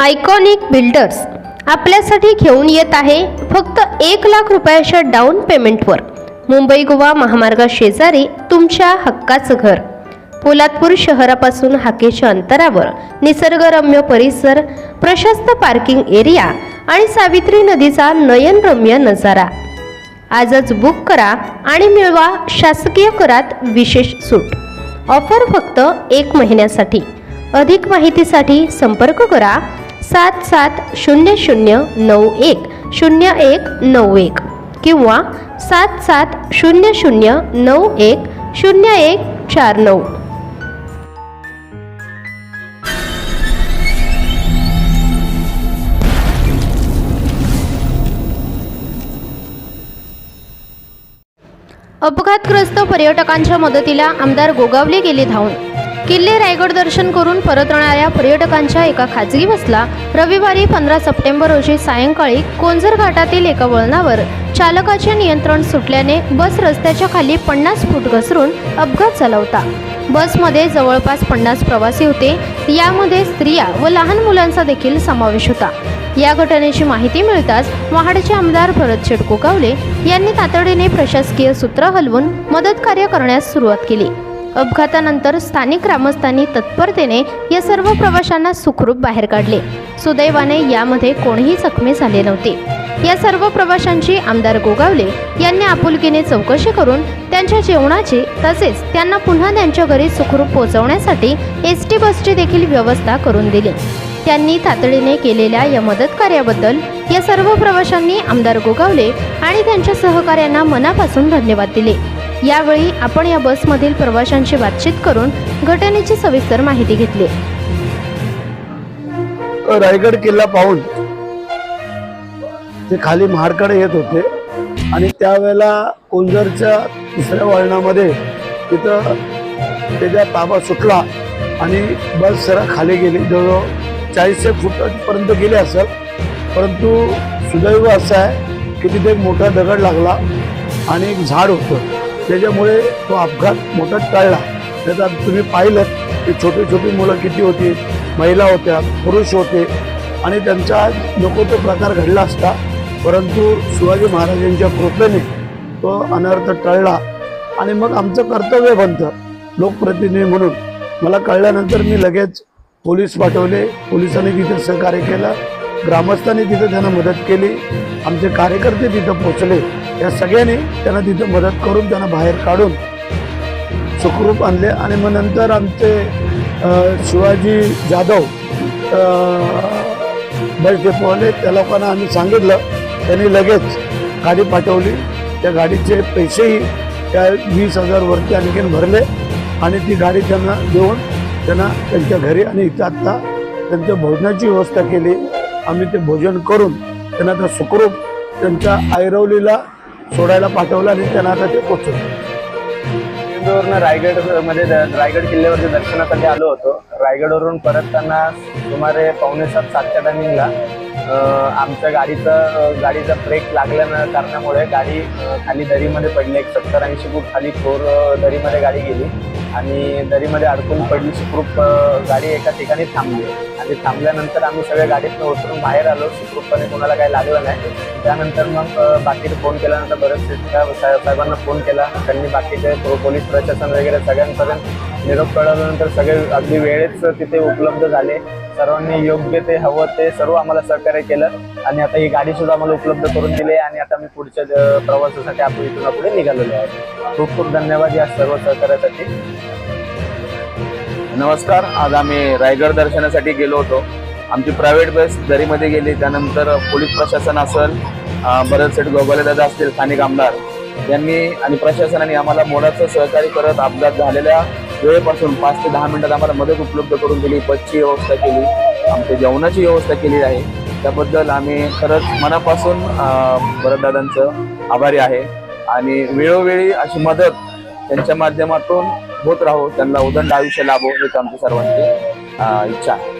Iconic builders आपल्यासाठी घेऊन येत आहे फक्त एक लाख रुपयाच्या डाऊन पेमेंटवर मुंबई गोवा महामार्गा शेजारी तुमच्या हक्काचं घर. पोलादपूर शहरापासून हाकेच्या अंतरावर निसर्गरम्य परिसर प्रशस्त पार्किंग एरिया आणि सावित्री नदीचा नयनरम्य नजारा. आजच बुक करा आणि मिळवा शासकीय करात विशेष सूट. ऑफर फक्त एक महिन्यासाठी. अधिक माहितीसाठी संपर्क करा सात सात शून्य शून्य नऊ एक शून्य एक नऊ एक किंवा सात सात शून्य शून्य नऊ एक शून्य एक चार नऊ. अपघातग्रस्त पर्यटकांच्या मदतीला आमदार गोगावले गेले धावून. किल्ले रायगड दर्शन करून परतणाऱ्या पर्यटकांच्या एका खाजगी बसला रविवारी पंधरा सप्टेंबर रोजी सायंकाळी कोंजर घाटातील एका वळणावर चालकाचे नियंत्रण सुटल्याने बस रस्त्याच्या खाली पन्नास फूट घसरून अपघात झाला होता. बसमध्ये जवळपास पन्नास प्रवासी होते. यामध्ये स्त्रिया व लहान मुलांचा देखील समावेश होता. या घटनेची माहिती मिळताच महाडचे आमदार भरत शेटकोकावले यांनी तातडीने प्रशासकीय सूत्र हलवून मदत कार्य करण्यास सुरुवात केली. अपघातानंतर स्थानिक ग्रामस्थांनी तत्परतेने या सर्व प्रवाशांना सुखरूप बाहेर काढले. सुदैवाने यामध्ये कोणीही जखमी झाले नव्हते. या सर्व प्रवाशांची आमदार गोगावले यांनी आपुलकीने चौकशी करून त्यांच्या जेवणाची तसेच त्यांना पुन्हा त्यांच्या घरी सुखरूप पोहोचवण्यासाठी एस टी बसची देखील व्यवस्था करून दिली. त्यांनी तातडीने केलेल्या या मदत कार्याबद्दल या सर्व प्रवाशांनी आमदार गोगावले आणि त्यांच्या सहकाऱ्यांना मनापासून धन्यवाद दिले. यावेळी आपण या बसमधील प्रवाशांशी बातचीत करून घटनेची सविस्तर माहिती घेतली. रायगड किल्ला पाहून ते खाली महाडकडे येत होते. आणि त्यावेळेला कोंजरच्या तिसऱ्या वळणामध्ये तिथं त्याचा ताबा सुटला आणि बस जरा खाली गेली. जवळजवळ चाळीसशे फुटापर्यंत गेले असेल. परंतु सुदैव असं आहे की तिथे एक मोठा दगड लागला आणि एक झाड होतं. त्याच्यामुळे तो अपघात मोठा टळला. त्याचा तुम्ही पाहिलं की छोटी छोटी मुलं किती होती महिला होत्या पुरुष होते आणि त्यांचा नको तो प्रकार घडला असता. परंतु शिवाजी महाराजांच्या कृपेने तो अनर्थ टळला. आणि मग आमचं कर्तव्य बनतं लोकप्रतिनिधी म्हणून. मला कळल्यानंतर मी लगेच पोलीस पाठवले. पोलिसांनी तिथे सहकार्य केलं. ग्रामस्थांनी तिथे त्यांना मदत केली. आमचे कार्यकर्ते तिथं पोचले या सगळ्यांनी त्यांना तिथं मदत करून त्यांना बाहेर काढून सुखरूप आणले. आणि मग नंतर आमचे शिवाजी जाधव बस डेपोवाले त्या लोकांना आम्ही सांगितलं त्यांनी लगेच गाडी पाठवली. त्या गाडीचे पैसेही त्या वीस हजारवरती आणखीन भरले. आणि ती गाडी त्यांना देऊन त्यांना त्यांच्या घरी आणि इथं आत्ता त्यांच्या भोजनाची व्यवस्था केली. आम्ही ते भोजन करून त्यांना त्या सुखरूप त्यांच्या ऐरवलीला सोडायला पाठवलं आणि त्यांना आता ते पोचवलं. इंदोरनं रायगडमध्ये द- रायगड किल्ल्यावरती दर्शनासाठी आलो होतो. रायगडवरून परतताना सुमारे पावणे सात सातच्या टायमिंगला अं, आमच्या गाडीचा अं, गाडीचा ब्रेक लागल्या कारणामुळे गाडी अं, खाली दरीमध्ये पडली. एक सत्तर ऐंशी फूट खाली खोर अं, दरीमध्ये गाडी गेली. आणि दरीमध्ये अडकून पडली सुखरूप गाडी एका ठिकाणी थांबली. आणि थांबल्यानंतर आम्ही सगळ्या गाडीतनं उतरून बाहेर आलो. सुखरूपपणे कोणाला काही लागलं नाही. त्यानंतर मग बाकीचे फोन केल्यानंतर बरेचसे त्या साहेब- साहेबांना फोन केला. त्यांनी बाकीचे पोलीस प्रशासन वगैरे सगळ्यांपर्यंत निरोप कळवल्यानंतर सगळे अगदी वेळेच तिथे उपलब्ध झाले. सर्वांनी योग्य ते हवं ते सर्व आम्हाला सहकार्य केलं. आणि आता ही गाडी सुद्धा आम्हाला उपलब्ध करून दिली आहे. आणि आता मी पुढच्या प्रवासासाठी आपण इथून पुढे निघालेलो आहे. खूप खूप धन्यवाद या सर्व सहकार्यासाठी. नमस्कार. आज आम्ही रायगड दर्शनासाठी गेलो होतो. आमची प्रायव्हेट बस दरीमध्ये गेली. त्यानंतर पोलीस प्रशासन असेल बरेचसेठ गोगोले दादा असतील स्थानिक आमदार यांनी आणि प्रशासनाने आम्हाला मोलाचं सहकार्य करत अपघात झालेल्या वेळेपासून पाच ते दहा मिनिटात आम्हाला मदत उपलब्ध करून दिली बसची व्यवस्था केली आमच्या जेवणाची व्यवस्था केली आहे. त्याबद्दल आम्ही खरंच मनापासून भरतदादांचं आभारी आहे. आणि वेळोवेळी अशी मदत त्यांच्या माध्यमातून होत राहो त्यांना उदंड आयुष्य लाभो हीच आमची सर्वांची इच्छा आहे.